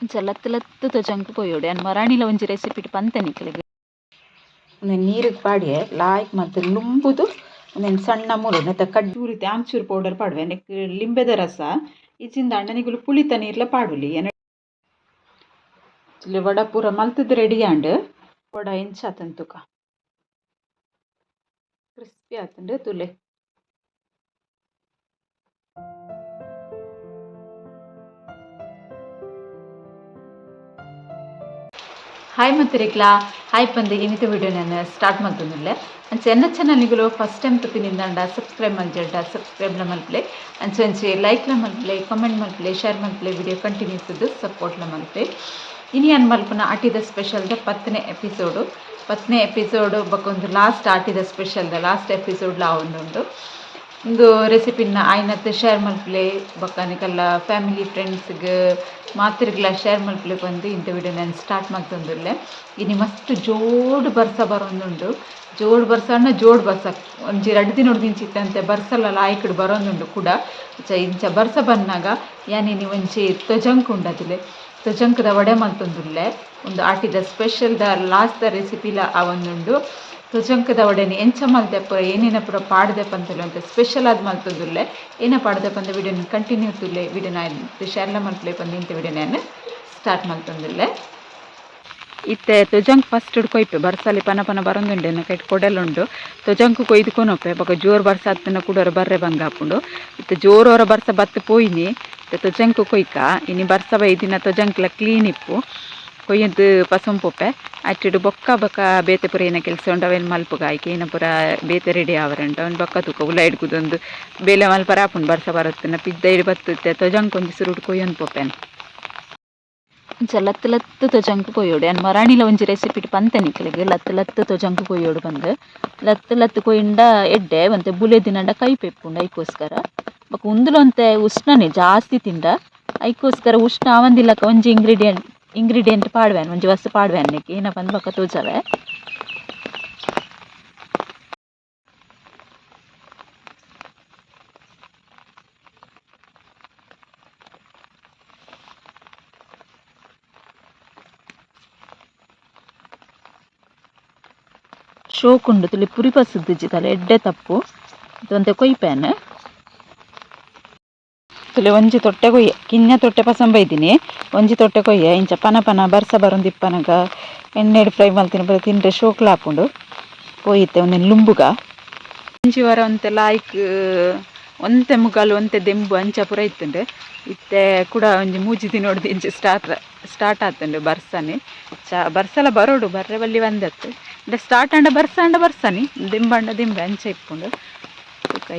ಒಂಚ ಲತ್ತು ಲತ್ತು ತೊಜಂಕ್ ಪೋಯೋಡು ಮರಾಣಿಲ ಒಂಜಿ ರೆಸಿಪಿ ಪಂತನಿಕ್ಲೆಗ್ ಒಂದೇ ನೀರಿಗೆ ಪಾಡಿಯೆ ಲಾಯ್ಕ್ ಮತ್ತು ಲುಂಬುದು ಒಂದೇನು ಸಣ್ಣ ಮುರು ನೆತ್ತ ಕಡ್ಡೂರಿ ಆಮ್ಚೂರು ಪೌಡರ್ ಪಾಡುವೆ ನೆಕ್ ಲಿಂಬೆದ ರಸ ಈಚಿಂದ ಅಣ್ಣನಿಗಳು ಪುಳಿತ ನೀರ್ಲ ಪಾಡುಲಿ. ಎನ್ನ ಇಲ್ಲಿ ವಡ ಪೂರ ಮಲ್ತದ ರೆಡಿ ಆಂಡ್ ವಡ ಎಂಚ ಆತನ್ ತುಕ ಕ್ರಿಸ್ಪಿ ಆತಂಡ್ ತುಲೆ. ಹಾಯ್ ಮತ್ತಿರಿಕ್ಲಾ ಹಾಯ್ ಪಂದೆ ಇನ್ನಿತ ವಿಡಿಯೋ ನಾನು ಸ್ಟಾರ್ಟ್ ಮಾಡ್ತಂದಿಲ್ಲ ಅಂಚ ಎನ್ನ ಚಾನಲ್ನಿಗಳು ಫಸ್ಟ್ ಟೈಮ್ ತುಪ್ಪಿನಿಂದ ಸಬ್ಸ್ಕ್ರೈಬ್ ಮಾಡ್ಜಡ ಸಬ್ಸ್ಕ್ರೈಬ್ನ ಮಲ್ಪ್ಲೆ ಅಂಚ ಅಂಚೆ ನ ಮಲ್ಪ್ಲೆ ಕಮೆಂಟ್ ಮಲ್ಪ್ಲೆ ಶೇರ್ ಮಲ್ಪ್ಲೆ ವಿಡಿಯೋ ಕಂಟಿನ್ಯೂಸ್ ಇದ್ದು ಸಪೋರ್ಟ್ ಮಲ್ಪ್ಲೆ ಇನಿ ಅನ್ ಮಲ್ಪನ ಆಟಿದ ದ ಪತ್ತನೇ ಎಪಿಸೋಡು ಪತ್ತನೇ ಎಪಿಸೋಡು ಬಕ್ಕೊಂದು ಲಾಸ್ಟ್ ಆಟಿದ ಸ್ಪೆಷಲ್ ದ ಲಾಸ್ಟ್ ಎಪಿಸೋಡ್ ಎಪಿಸೋಡ್ಲ ಒಂದುಂಡು ಒಂದು ರೆಸಿಪಿನ ಆಯ್ನತ್ತೆ ಶೇರ್ ಮಲ್ಪಲೆ ಬೊಕ್ಕನಿಕಲ್ಲ ಫ್ಯಾಮಿಲಿ ಫ್ರೆಂಡ್ಸ್ಗೆ ಮಾತ್ರೆಗ್ಲ ಶೇರ್ ಮಲ್ಪಲೆ ಬಂದು ಇಂಥ ವಿಡಿಯೋ ನಾನು ಸ್ಟಾರ್ಟ್ ಮಾಡ್ತಂದುಲ್ಲೆ ಇನ್ನು ಮಸ್ತ್ ಜೋಡು ಬರ್ಸ ಬರೋಂದುಂಡು ಜೋಡು ಬರ್ಸ ಅನ್ನ ಜೋಡು ಬರ್ಸ. ಒಂಜಿ ಎರಡು ದಿನ ಚಿತ್ತಂತೆ ಬರ್ಸಲ್ಲ ಲಾಯ್ಕಡ್ ಬರೋಂದುಂಡು ಕೂಡ. ಇಂಚ ಬರ್ಸ ಬಂದಾಗ ಯಾನಿನಿ ಒಂಚಿ ತೊಜಂಕ್ ಉಂಡದಿಲೆ. ತ್ವಜಂಕದ ವಡೆ ಮಲ್ತೊಂದುಲ್ಲೆ ಒಂದು ಆಟಿದ ಸ್ಪೆಷಲ್ದ ಲಾಸ್ಟ್ ದ ರೆಸಿಪಿಲ ಆ ಒಂದುಂಡು ತುಜಂಕದ ಒಡೆನೆ ಎಂಚ ಮಲ್ದೆಪ್ಪ ಪೂರ ಪಾಡ್ದೆಪ್ಪ ಅಂತ ಅಂತ ಸ್ಪೆಷಲ್ ಆದ ಮಲ್ತೊಂದುಲ್ಲೆ ಏನ ಪಾಡ್ದೆಪ್ಪ ಅಂತ ವಿಡಿಯೋನ ಕಂಟಿನ್ಯೂ ತುಲ್ಲೆ ವಿಡಿಯೋನ ಶೇರ್ಲ ಮಲ್ತಲೆ ಬಂದು ಇಂಥ ನಾನು ಸ್ಟಾರ್ಟ್ ಮಲ್ತೊಂದುಲ್ಲೆ. ಇತ್ತೆ ತುಜಂಕ್ ಫಸ್ಟ್ ಕೊಯ್ಪೆ ಬರ್ಸಾಲಿ ಪನ ಪನ ಬರೋಂದುಂಡೆ ಕೈಟ್ ಕೊಡಲುಂಡು. ತುಜಂಕ್ ಕೊಯ್ದು ಕೊನೊಪ್ಪೆ ಬೊಕ ಜೋರು ಬರ್ಸ ಹತ್ತಿನ ಕೂಡ ಬರ್ರೆ ಬಂಗ ಹಾಕೊಂಡು ಇತ್ತೆ ಜೋರೋರ ಬರ್ಸ ಬತ್ತು ಪೋಯಿನಿ ತುಜಂಕ್ ಕೊಯ್ಕ ಇನಿ ಬರ್ಸ ಬೈದಿನ ತುಜಂಕ್ಲ ಕ್ಲೀನ್ ಇಪ್ಪು. ಕೊಯ್ಯದ್ದು ಪಸಂಪೊಪ್ಪೆ ಅಟ್ಟಿಡು ಬೊಕ್ಕ ಬೊಕ್ಕ ಬೇತೆ ಪುರ ಏನ ಕೆಲಸ ಉಂಡು, ಅವೆನ್ ಮಲ್ಪುಗ ಆಯ್ಕೆ ಏನ ಪೂರ ಬೇತೆ ರೆಡಿ ಆವರಂಟ. ಅವ್ನು ಬೊಕ್ಕ ತೂಕ ಉಲ ಹಿಡ್ಕುದೊಂದು ಬೇಲೆ ಮಲ್ಪರ ಆಪುಂಡು ಬರ್ಸ ಬರತ್ತಿನ. ಪಿದ್ದ ಹಿಡಿ ಬತ್ತುತ್ತೆ. ತೊಜಂಕ್ ಒಂಜಿ ಸುರುಡು ಕೊಯ್ಯೊಂದು ಪೊಪ್ಪೆನ್. ಇಂಚ ಲತ್ತು ಲತ್ತು ತೊಜಂಕ್ ಕೊಯ್ಯೋಡು. ಅನ್ ಮರಾಣಿಲ ಒಂಜಿ ರೆಸಿಪಿಟ್ ರೆಸಿಪಿ ಪಂತನಿಕ್ಲೆಗ್ ಲತ್ತು ಲತ್ತು ತೊಜಂಕ್ ಕೊಯ್ಯೋಡು ಬಂದು. ಲತ್ತು ಲತ್ತು ಕೊಯ್ಯಿಂದ ಎಡ್ಡೆ, ಒಂತೆ ಬುಲೆ ದಿನಂಡ ಕೈ ಪೆಪ್ಪುಂಡು ಐಕೋಸ್ಕರ ಬೊಕ ಉಂದುಲೊಂತೆ ಉಷ್ಣನೆ ಜಾಸ್ತಿ ತಿಂಡ. ಐಕೋಸ್ಕರ ಉಷ್ಣ ಆವಂದಿಲ್ಲಕ ಒಂಜಿ ಇಂಗ್ರೀಡಿಯೆಂಟ್ ಇಂಗ್ರೀಡಿಯೆಂಟ್ ಪಾಡ್ವೆನ್ ಒಂಜಿ ವಸ್ತು ಪಾಡ್ವೆನ್ ನಿಕ್ ಏನಪ್ಪ ಅಂದ್ ಬೊಕ ತೋಜವೆ ಶೋಕುಂಡು ತುಲಿ ಪುರಿ ಪಸುದ್ದಿಜ್ಜಿ ತಲೆ ಎಡ್ಡೆ ತಪ್ಪು ಇದೊಂತೆ ಕೊಯ್ಪೇನ್ ತುಲೆ ಒಂಜಿ ತೊಟ್ಟೆ ಕೊಯ್ಯೆ ಕಿನ್ನ ತೊಟ್ಟೆ ಪಸಂ ಬೈದಿನಿ ಒಂಜಿ ತೊಟ್ಟೆ ಕೊಯ್ಯೆ, ಇಂಚ ಪನ ಪನ, ಬರ್ಸ ಬರೊಂದಿಪ್ಪನಗ ಎಣ್ಣೆಡ್ ಫ್ರೈ ಮಲ್ತಿನ ಬರ ತಿಂದರೆ ಶೋಕ್ಲ ಹಾಕೊಂಡು ಪೋಯಿತ್ತೆ ಒಂದೆನ್ ಲುಂಬುಗ ಒಂಜಿ ವಾರ ಒಂತೆ ಲಾಯ್ಕ್, ಒಂತೆ ಮುಗಾಲು, ಒಂತೆ ದೆಂಬು, ಅಂಚ ಪೂರ ಇತ್ತುಂಡು. ಇತ್ತೆ ಕೂಡ ಒಂಜಿ ಮೂಜಿ ದಿನೋಡ್ದು ಇಂಚ ಸ್ಟಾರ್ಟ್ ಸ್ಟಾರ್ಟ್ ಆತುಂಡು ಬರ್ಸನೆ. ಚ, ಬರ್ಸಲ ಬರೋಡು, ಬರ್ರೆ ಬಲ್ಲಿ ಬಂದತ್ತು. ಇಂದ ಸ್ಟಾರ್ಟ್ ಅಂಡ ಬರ್ಸ ಅಂಡ ಬರ್ಸನಿ ದಿಂಬಂಡ ದಿಂಬೆ, ಅಂಚ ಇಪ್ಪುಂಡು.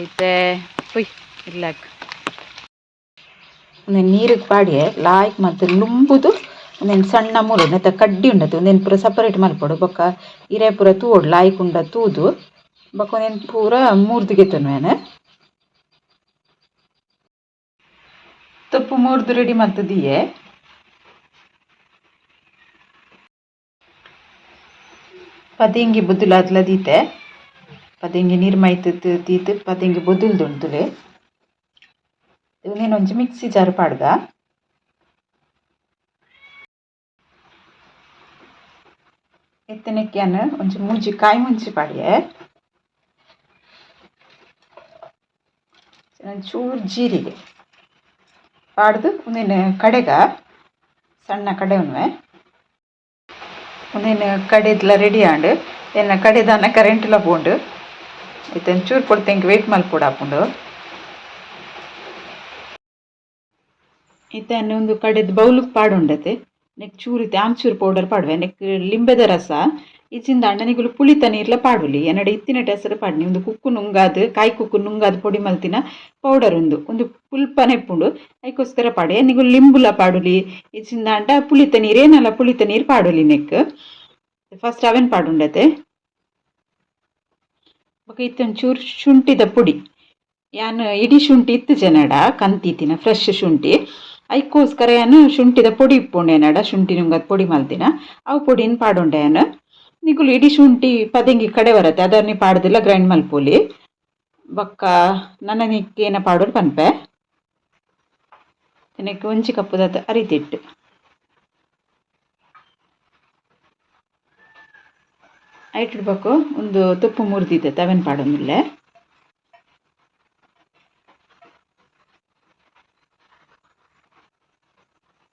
ಇತ್ತೆ ಪುಯ್, ಇಲ್ಲಾಕ್. ಒಂದೊಂದು ನೀರಿಗೆ ಪಾಡಿ ಲಾಯ್ಕ್ ಮತ್ತು ಲುಂಬುದು ಒಂದೇನು ಸಣ್ಣ ಮೂರು ನೆತ್ತ ಕಡ್ಡಿ ಉಂಡತು ಒಂದೇನು ಪೂರ ಸಪರೇಟ್ ಮಲ್ಪೊಡು. ಬೊಕ್ಕ ಇರೆ ಪೂರ ತೂವೊಡು, ಲಾಯ್ಕ್ ಉಂಡ ತೂದು. ಬೊಕ್ಕ ಒಂದೇನು ಪೂರ ಮೂರ್ದಿಗೆ ತನ್ವೇನ ತಪ್ಪು ಮೂರ್ದು ರೆಡಿ ಮಲ್ತದಿಯೆ ಪದಿಂಗಿ ಬುದ್ದುಲಾದ್ಲ ದೀತೆ ಪದಿಂಗಿ ನೀರು ಮೈತತ್ತು ತೀತು ಪದಿಂಗಿ ಬೊದ್ದುಲ್ದುಂಡು ತುಲೆ ಇವನೇನು ಒಂಜಿ ಮಿಕ್ಸಿ ಜಾರ್ ಪಾಡ್ದ ಎತ್ತನೆಕ್ಕಿಯನ್ ಒಂಜಿ ಮೂಜಿ ಕಾಯಿ ಮುಂಚಿ ಪಾಡ್ಯೆ ಚೂರು ಜೀರಿಗೆ. ಪಾಡ್ದು ಒಂದೇನು ಕಡೆಗ, ಸಣ್ಣ ಕಡೆ ಉಣ್ವೆ ಒಂದೇನು ಕಡೆದ್ಲ ರೆಡಿ ಆಂಡು, ಎನ್ನ ಕಡೆದಾನ ಕರೆಂಟ್ಲ ಬೋಂಡು ಇತ್ತನ್ ಚೂರು ಕೊಡ್ತೆಂಗೆ ವೆಯ್ಟ್ ಮಲ್ಪೊಡು ಹಾಪುಂಡು ಇತ್ತೆ ಒಂದು ಕಡೆದ ಬೌಲುಗ್ ಪಾಡುಂಡತೆ. ನೆಕ್ ಚೂರು ಇತ್ತೆ ಆಮ್ಚೂರು ಪೌಡರ್ ಪಾಡುವೆ. ನೆಕ್ ಲಿಂಬೆದ ರಸ. ಇಚ್ಚಿಂದ ಅಣ್ಣನಿಗುಲು ಪುಳಿತ ನೀರ್ಲ ಪಾಡುಲಿ. ಎನ್ನಡೆ ಇತ್ತಿನ ಹೆಸರು ಪಾಡ್ನಿ. ಒಂದು ಕುಕ್ಕು ನುಂಗಾದ್, ಕಾಯಿ ಕುಕ್ಕು ನುಂಗಾದ್ ಪೊಡಿ ಮಲ್ತಿನ ಪೌಡರ್ ಒಂದು. ಒಂದು ಪುಲ್ಪ ನೆಪ್ಪುಂಡು ಅದಕ್ಕೋಸ್ಕರ ಪಾಡು ಎನ್ನಿಗುಲು ಲಿಂಬುಲ ಪಾಡುಲಿ. ಇಚ್ಚಿಂದ ಅಂಡ ಪುಳಿತ ನೀರು, ಏನಲ್ಲ ಪುಳಿತ ನೀರು ಪಾಡುಲಿ ನೆಕ್. ಫಸ್ಟ್ ಅವೆನ್ ಪಾಡುಂಡತೆ. ಬೊಕ ಇತ್ತೊಂದು ಚೂರು ಶುಂಠಿದ ಪುಡಿ. ಯಾನ್ ಇಡೀ ಶುಂಠಿ ಇತ್ತು ಜನಡ. ಕಂತಿತ್ತಿನ ಫ್ರೆಶ್ ಶುಂಠಿ. ಐಕೋಸ್ಕರ ಏನು ಶುಂಠಿದ ಪೊಡಿ ಇಪ್ಪೊಂಡೇನಡ ಶುಂಠಿ ನಿಮ್ಗೆ ಅದು ಪೊಡಿ ಮಲ್ತಿನ. ಅವು ಪೊಡಿನ್ ಪಾಡೊಂಡೇನು ನಿಗುಲು ಇಡೀ ಶುಂಠಿ ಪದಂಗಿ ಕಡೆ ಬರುತ್ತೆ ಅದನ್ನ ಪಾಡ್ದಿಲ್ಲ, ಗ್ರೈಂಡ್ ಮಲ್ಪೂಲಿ. ಬಕ್ಕ ನನ್ನ ನಿಕ್ಕೇನ ಪಾಡೋರು ಪನ್ಪೆ. ದಿನಕ್ಕೆ ಒಂಚಿ ಕಪ್ಪುದತ್ತ ಅರಿತಿಟ್ಟು. ಐಟಿಡ್ಬೇಕು ಒಂದು ತುಪ್ಪ ಮುರಿದಿದ್ದೆ ತವೆನ್ ಪಾಡೊಂದಿಲ್ಲ.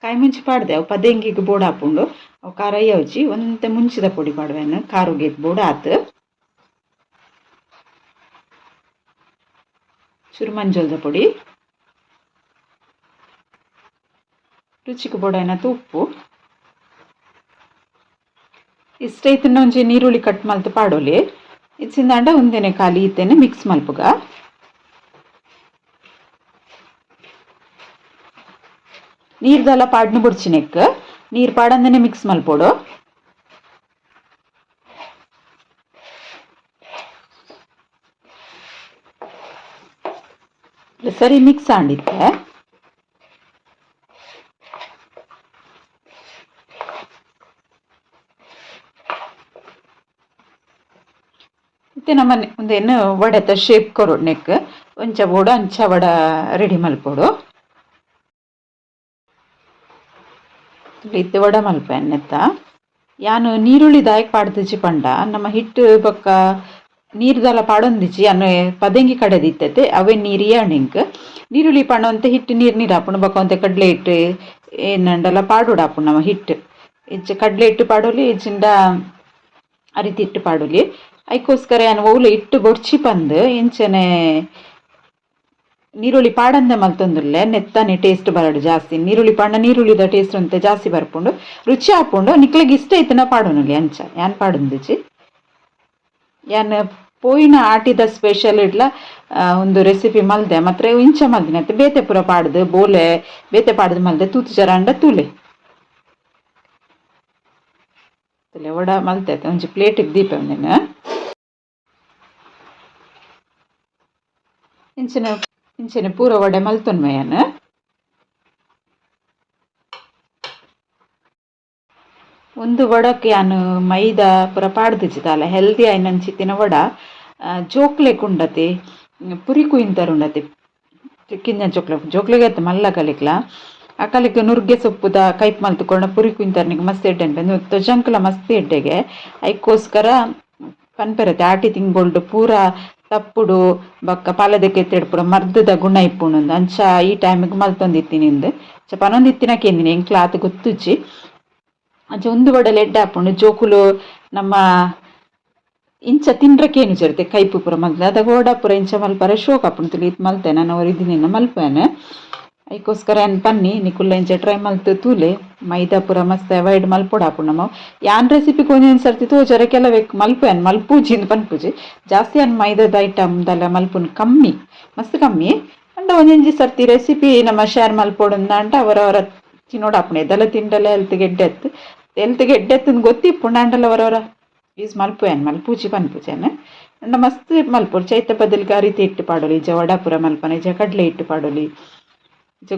ಕಾಯಿ ಮುಂಚಿ ಪಾಡ್ದೆ, ಅವು ಪದೆಂಗಿಗೆ ಬೋಡ ಹಾಕೊಂಡು ಅವು ಖಾರ ಯಾವ್ಜಿ ಒಂತೆ ಮುಂಚಿದ ಪೊಡಿ ಪಾಡುವೆನು ಖಾರುಗೆ ಬೋಡ ಆತು ಚೂರು ಪುಡಿ. ರುಚಿಗೆ ಬೋಡ ತುಪ್ಪು ಉಪ್ಪು. ಇಷ್ಟೈತನ್ನ ಒಂಜಿ ನೀರುಳ್ಳಿ ಕಟ್ ಮಲ್ತು ಪಾಡೋಲಿ. ಇಚ್ಚಿಂದಾಂಡ ಒಂದೇನೆ ಖಾಲಿ ಇತ್ತೇನೆ ಮಿಕ್ಸ್ ಮಲ್ಪುಗ. ನೀರ್ದೆಲ್ಲ ಪಾಡ್ನ ಬುಡ್ಚಿನೆಕ್ ನೀರು ಪಾಡಂದನೆ ಮಿಕ್ಸ್ ಮಲ್ಪೋಡು. ಸರಿ ಮಿಕ್ಸ್ ಆಂಡಿತ್ತೆ. ಮತ್ತೆ ನಮ್ಮನೆ ಒಂದೇನು ವಡೆತ ಶೇಪ್ ಕೊರೋಡು ನೆಕ್. ಒಂಚ ಬೋಡು, ಅಂಚ ವಡ ರೆಡಿ ಮಲ್ಪೋಡು. ಇತ್ತೆ ವಡ ಮಲ್ಪ ಎನ್ನೆತ್ತ? ಯಾನು ನೀರುಳ್ಳಿ ದಾಯಕ್ ಪಾಡ್ದಿಚ್ಚಿ ಪಂಡ, ನಮ್ಮ ಹಿಟ್ಟು ಬೊಕ್ಕ ನೀರ್ದಲ ಪಾಡೊಂದಿಜಿ ಅನ್ನು ಪದಂಗಿ ಕಡೆದಿತ್ತತೆ, ಅವೇ ನೀರಿಯ ಏಣಿಂಕ್ ನೀರುಳ್ಳಿ ಪಂಡ ಹಿಟ್ಟು ನೀರು ನೀರು ಹಾಪುಂಡು ಬೊಕ್ಕ ಒಂತೆ ಕಡ್ಲೆ ಹಿಟ್ಟು ಏನಂಡಲ ಪಾಡುಡ ಹಾಪುಂಡು ನಮ್ಮ ಹಿಟ್ಟು. ಇಚ್ಚ ಕಡ್ಲೆ ಹಿಟ್ಟು ಪಾಡೋಲಿ ಇಚ್ಚಿಂಡ ಅರಿತಿಟ್ಟು ಪಾಡೋಲಿ. ಐಕೋಸ್ಕರ ಏನು ಒವ್ಲು ಇಟ್ಟು ಬೊಡ್ಚಿ ಬಂದು ಇಂಚನೆ ನೀರುಳ್ಳಿ ಪಾಡಂದೆ ಮಲ್ತೊಂದುಲ್ಲೆ ನೆತ್ತಾನೆ ಟೇಸ್ಟ್ ಬರಡು ಜಾಸ್ತಿ. ನೀರುಳ್ಳಿ ಪಾಂಡ ನೀರುಳ್ಳಿದ ಟೇಸ್ಟ್ ಅಂತ ಜಾಸ್ತಿ ಬರ್ಪುಂಡು. ರುಚಿ ಹಾಕೊಂಡು ನಿಕ್ಲಿಗೆ ಇಷ್ಟ ಐತನ ಪಾಡೋನಲ್ಲಿ ಅಂಚ. ಯಾನ್ ಪಾಡೊಂದಿಜ್ಜಿ ಯಾನ್ ಪೋಯಿನ ಆಟಿದ ಸ್ಪೆಷಲ್ ಇಡ್ಲ ಒಂದು ರೆಸಿಪಿ ಮಲ್ದೆ. ಮಾತ್ರ ಇಂಚ ಮಲ್ದಿನ. ಬೇತೆ ಪೂರ ಪಾಡ್ದು, ಬೋಲೆ, ಬೇತೆ ಪಾಡ್ದು ಮಲ್ದೆ. ತೂತು ಜರಾಂಡ ತೂಲೆ. ವಡ ಮಲ್ತೈತೆ ಒಂಜಿ ಪ್ಲೇಟ್ ದೀಪ ಒಂದಿನ. ಇಂಚಿನ ಇಂಚಿನ ಪೂರ ವಡೆ ಮಲ್ತೊನ್ಮಯನ ಒಂದು ವಡಕ್ಕೆ ಯಾನು ಮೈದಾ ಪೂರ ಪಾಡ್ದಿಜ್ಜಿದಾಲ ಹೆಲ್ದಿ ಆಯ್ನಂಚಿತ್ತಿನ ವಡ. ಆ, ಜೋಕ್ಲೆಗ್ ಉಂಡತೆ ಪುರಿ ಕುಯಿಂತರು ಉಂಡತೆ. ಕಿಂಜ ಜೋಕ್ಲೆ ಜೋಕ್ಲೆಗೆ ಅತ್ತ ಮಲ್ಲ ಕಲಿಕ್ಲ. ಆ ಕಲಿಕ್ಕೆ ನುರ್ಗೆ ಸೊಪ್ಪುದ ಕೈಪ್ ಮಲ್ತುಕೊಂಡ ಪುರಿ ಕುಯ್ಯಿಂತರ್ನಿಗೆ ಮಸ್ತ್ ಎಡ್ಡೆ ಅಂತ ತೊಜಂಕಲ ಮಸ್ತ್ ಎಡ್ಡೆಗೆ. ಐಕೋಸ್ಕರ ಪನ್ಪೆರತೆ ಆಟಿ ತಿಂಗೊಳ್ಡು ಪೂರ ಬೊಕ್ಕ ಪಾಲದಕ್ಕೆ ಎತ್ತೆಡ್ ಪೂರ ಮರ್ದದ ಗುಣ ಇಪ್ಪುಂಡು ಅಂಚ ಈ ಟೈಮಿಗೆ ಮಲ್ತೊಂದಿತ್ತಿನಿಂದು ಚ ಪನೊಂದು ಎಂದಿನಿ ಎಂಕ್ಲ ಆತ ಗೊತ್ತುಚ್ಚಿ ಅಂಚ ಒಂದು ಬಡಲೆ ಎಡ್ಡೆ ಹಾಪುಂಡು ಜೋಕುಲು ನಮ್ಮ ಇಂಚ ತಿನ್ರಕೇನು ಜರುತ್ತೆ ಕೈಪು ಪೂರ ಮಲ್ತೆ. ಅದಾಗ ಓಡ ಪೂರ ಇಂಚ ಮಲ್ಪರ, ಶೋಕ ಹಾಪುಂಡು ತುಲಿ ಇತ್ತು ಮಲ್ತೆ ನಾನು ಅವ್ರ ಮಲ್ಪೇನೆ ಐಕೋಸ್ಕರ ನಿಕುಲ್ಲ ಇಂಚ ಟ್ರೈ ಮಲ್ತು ತೂಲೆ ಮೈದಾ ಪೂರ ಮಸ್ತ್ ಅವಾಯ್ಡ್ ಮಲ್ಪೊಡು ಹಾಪುಂಡು ನಮ್ಮ ಯಾನ್ ರೆಸಿಪಿ ಒಂದೊಂದು ಸರ್ತಿ ತೋಜರೆ ಕೆಲವೆಕ್ ಮಲ್ಪೇನ್ ಮಲ್ಪೂಜಿ ಇಂದ ಪನ್ಪುಜಿ ಜಾಸ್ತಿ ಅನ್ ಮೈದಾದ ಐಟಮ್ದೆಲ್ಲ ಮಲ್ಪುನ್ ಕಮ್ಮಿ. ಮಸ್ತ್ ಕಮ್ಮಿ. ಅಂಡ ಒಂದೊಂಜಿ ಸರ್ತಿ ರೆಸಿಪಿ ನಮ್ಮ ಶೇರ್ ಮಲ್ಪೊಡು ಅಂಟ ಅವರವರ ತಿನ್ನೋಡು ಹಾಪುಂಡು ಇದೆಲ್ಲ ತಿಂಡಲ್ಲ ಹೆಲ್ತ್ ಗೆಡ್ಡೆತ್ತು ಹೆಲ್ತ್ ಗೆಡ್ಡೆತ್ತು ಗೊತ್ತಿಪ್ಪುಂಡು ಅಂಡಲ್ಲ ಅವರವರ ಯೂಸ್ ಮಲ್ಪುಯನ್ ಮಲ್ಪೂಜಿ ಪನ್ಪುಜೆನ್ ಅಂಡ ಮಸ್ತ್ ಮಲ್ಪೊಡು ಚೈತ ಬದಲಿಗೆ ಆ ರೀತಿ ಇಟ್ಟು ಪಾಡೋಲಿ. ಜ ವಡಾಪುರ ಮಲ್ಪನೆ, ಜ ಕಡ್ಲೆ ಇಟ್ಟು ಪಾಡೋಲಿ.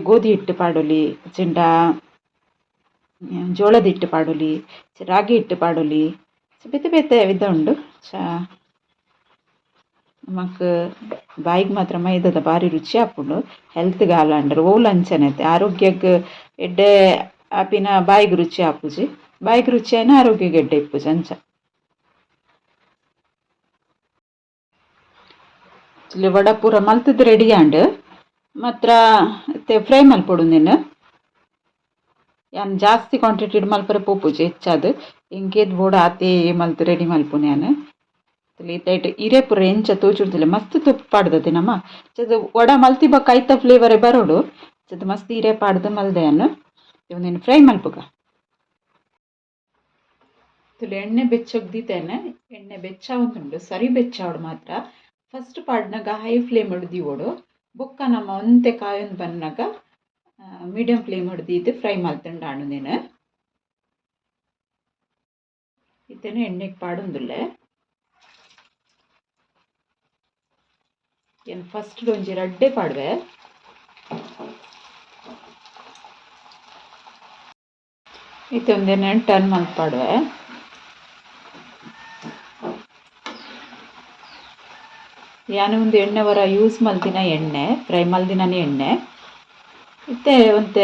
ಗೋಧಿ ಹಿಟ್ಟು ಪಾಡೋಲಿ ಚಿಂಡ ಜೋಳದ ಹಿಟ್ಟು ಪಾಡೋಲಿ ಇಜ ರಾಗಿ ಹಿಟ್ಟು ಪಾಡೋಲಿ ಇಜ ಬೇತೆ ಬೇತೆ ವಿಧ ಉಂಡು ಚ ನಮಕ್ ಬಾಯಿಗೆ ಮಾತ್ರ ಮೈದಾದ ಭಾರಿ ರುಚಿ ಆಪುಂಡು ಹೆಲ್ತ್ಗೆ ಹಾಲು ಅಂಡ್ರೆ ಓಲ್ ಅಂಚನೈತೆ ಆರೋಗ್ಯಕ್ಕೆ ಎಡ್ಡೆ ಆಪಿನ ಬಾಯಿಗೆ ರುಚಿ ಆಪುಜಿ ಬಾಯಿಗೆ ರುಚಿ ಆಯ್ನ ಆರೋಗ್ಯಕ್ಕೆ ಎಡ್ಡೆ ಇಪ್ಪುಜಿ ಅಂಚ ಚಿಲ್ಲಿ ವಡ ಪೂರ ಮಲ್ತದ್ದು ರೆಡಿ ಆಂಡ್ ಮಾತ್ರ ಫ್ರೈ ಮಲ್ಪೊಡು ನೀನು. ಯಾನ್ ಜಾಸ್ತಿ ಕ್ವಾಂಟಿಟಿ ಮಲ್ಪರೆ ಪೋಪುಜಿ ಹೆಚ್ಚಾದ್. ಇಂಕೇದ್ ಬೋಡ ಆತೆ ಮಲ್ತು ರೆಡಿ ಮಲ್ಪುನೆ ನಾನು. ಇತ್ತೈಟ್ ಇರೆ ಪೂರ ಎಂಚ ತೋಜುಡ್ದಿಲ್ಲ ಮಸ್ತ್ ತುಪ್ಪ ಪಾಡ್ದತೆ ನಮ್ಮ ಚದು ವಡ ಮಲ್ತಿ ಬ ಐತ ಫ್ಲೇವರೇ ಬರೋಡು. ಚದು ಮಸ್ತ್ ಇರೆ ಪಾಡ್ದು ಮಲ್ದೆ ಯಾನ್ ನೀನು ಫ್ರೈ ಮಲ್ಪುಗ. ತುಲು ಎಣ್ಣೆ ಬೆಚ್ಚೊಗ್ದಿತ್ತೇನೆ ಎಣ್ಣೆ ಬೆಚ್ಚ ಉಂಟು ಸರಿ ಬೆಚ್ಚಾವಡು ಮಾತ್ರ. ಫಸ್ಟ್ ಪಾಡ್ನಾಗ ಹೈ ಫ್ಲೇಮ್ ಹಿಡ್ದಿವೋಡು ಬೊಕ್ಕ ನಮ್ಮ ಒಂತೆ ಕಾಯೊಂದು ಬಂದಾಗ ಮೀಡಿಯಂ ಫ್ಲೇಮ್ ಹಿಡ್ದಿದ್ದು ಫ್ರೈ ಮಲ್ತಂಡು ಆಣು ಇದನ್ನು ಎಣ್ಣೆಗೆ ಪಾಡೊಂದುಲ್ಲೆ. ಏನು ಫಸ್ಟ್ ಒಂಜಿ ರಡ್ಡೆ ಪಾಡ್ವೆ. ಇತ್ತೆ ಟರ್ನ್ ಮಲ್ತ್ ಪಾಡ್ವೆ. ಯಾನು ಒಂದು ಎಣ್ಣೆ ವರ ಯೂಸ್ ಮಲ್ದಿನ ಎಣ್ಣೆ ಫ್ರೈ ಮಲ್ದಿನೇ ಎಣ್ಣೆ. ಮತ್ತೆ ಒಂದು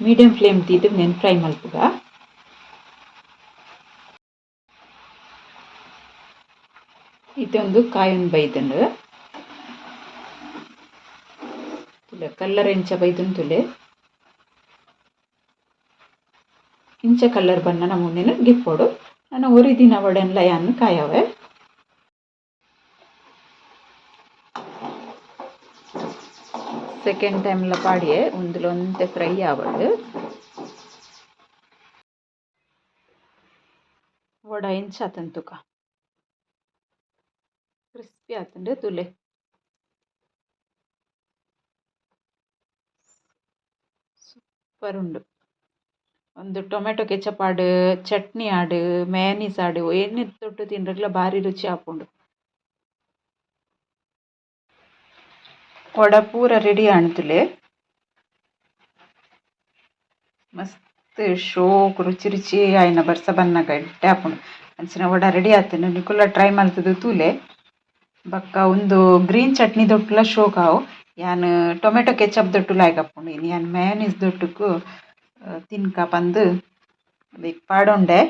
ಮೀಡಿಯಂ ಫ್ಲೇಮ್ ತೀದು ನೆನ್ ಫ್ರೈ ಮಲ್ಪುಗ. ಇದೊಂದು ಕಾಯೊಂದು ಬೈತಂಡು ತುಲೆ, ಕಲ್ಲರ್ ಇಂಚ ಬೈತುಂಡು ತುಲೆ. ಇಂಚ ಕಲ್ಲರ್ ಬಣ್ಣ ನಮೂನೆನು ಗಿಫ್ಟ್ ಕೊಡು. ಒರಿ ದಿನ ಒಡೆನ್ಲ ಯಾನು ಕಾಯವೆ ಸೆಕೆಂಡ್ ಟೈಮ್ಲ ಪಾಡಿಯೆ ಒಂದುಲೊಂತೆ ಫ್ರೈ ಆವಡು ವಡ ಇಂಚ ಆತನ್ ತುಕ ಕ್ರಿಸ್ಪಿ ಆತಂಡು ತುಲೆ ಸೂಪರ್ ಉಂಡು ಒಂದು ಟೊಮೆಟೊ ಕೆಚಪ್ ಆಡು ಚಟ್ನಿ ಆಡು ಮೇಯನೀಸ್ ಆಡು ಎಣ್ಣೆ ತೊಟ್ಟು ತಿಂಡ್ರೆಗ್ಲ ಭಾರಿ ರುಚಿ ಆಪುಂಡು ವಡ ಪೂರ ರೆಡಿ ಆಣ್ತುಲೆ. ಮಸ್ತ್ ಶೋಕ್ ರುಚಿ ರುಚಿ ಆಯ್ನ ಬರ್ಸ ಬನ್ನ ಎಡ್ಡೆ ಆಪುಂಡು ಅಂಚಿನ ವಡ ರೆಡಿ ಆತುಂಡು ನಿಕುಲ ಟ್ರೈ ಮಲ್ತುದು ತೂಲೆ. ಬಕ್ಕ ಉಂದು ಗ್ರೀನ್ ಚಟ್ನಿ ದೊಟ್ಟುಲ ಶೋಕ್ ಆವು ಯಾನ್ ಟೊಮೆಟೊ ಕೆಚಪ್ ದೊಟ್ಟು ಲಾಯ್ಕ್ ಆಪುಂಡು ಇನ್ನು ಯಾನ್ ಇಸ್ ದೊಟ್ಟುಗು ತಿನ್ಕ ಪಂದ್ ಬೇಕ್ ಪಾಡೊಂಡೆ.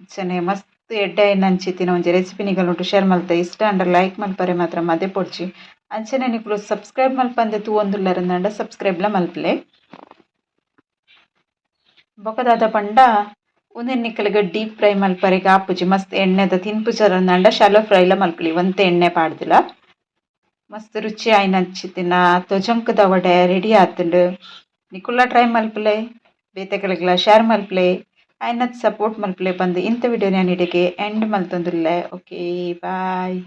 ಅಂಚನೆ ಮಸ್ತ್ ಎಡ್ಡೆ ಆಯ್ನಂಚಿತ್ತಿನ ಒಂಜಿ ರೆಸಿಪಿ ನಿಕಲ್ನುಟ್ಟು ಶೇರ್ ಮಲ್ತೆ. ಇಷ್ಟ ಅಂಡ್ರೆ ಲೈಕ್ ಮಲ್ಪರೆ ಮಾತ್ರ ಮದೆ ಪೊಡ್ಚಿ. ಅಂಚನೆ ನಿಕುಲು ಸಬ್ಸ್ಕ್ರೈಬ್ ಮಲ್ಪಂದೆ ತೂವೊಂದುಲ್ಲೆರಂದಾಂಡ ಸಬ್ಸ್ಕ್ರೈಬ್ಲ ಮಲ್ಪಲೆ. ಬೊಕ ದಾದ ಪಂಡ ಉಂದೆನ್ ನಿಕಲ್ಗ ಡೀಪ್ ಫ್ರೈ ಮಲ್ಪರೆಗ್ ಆಪುಜಿ ಮಸ್ತ್ ಎಣ್ಣೆದ ತಿನ್ಪುಜರಂದಾಂಡ ಶಾಲೋ ಫ್ರೈಲ ಮಲ್ಪಲಿ ಒಂತೆ ಎಣ್ಣೆ ಪಾಡ್ದಿಲ. ಮಸ್ತ್ ರುಚಿ ಆಯ್ನಂಚಿತ್ತಿನ, ತೊಜಂಕದ ವಡೆ ರೆಡಿ ಆತುಂಡು. ನಿಕುಲ್ಲ ಟ್ರೈ ಮಲ್ಪಲೆ ಬೇತೆಗಳಿಗ್ಲ ಶೇರ್ ಮಲ್ಪಲೆ ಆಯ್ನದ ಸಪೋರ್ಟ್ ಮಲ್ಪಲೆ ಪಂದ್ ಇಂಥ ವಿಡಿಯೋ ನಾನು ಇಡೆಗೆ ಎಂಡ್ ಮಲ್ತೊಂದುಲ್ಲೆ. Okay bye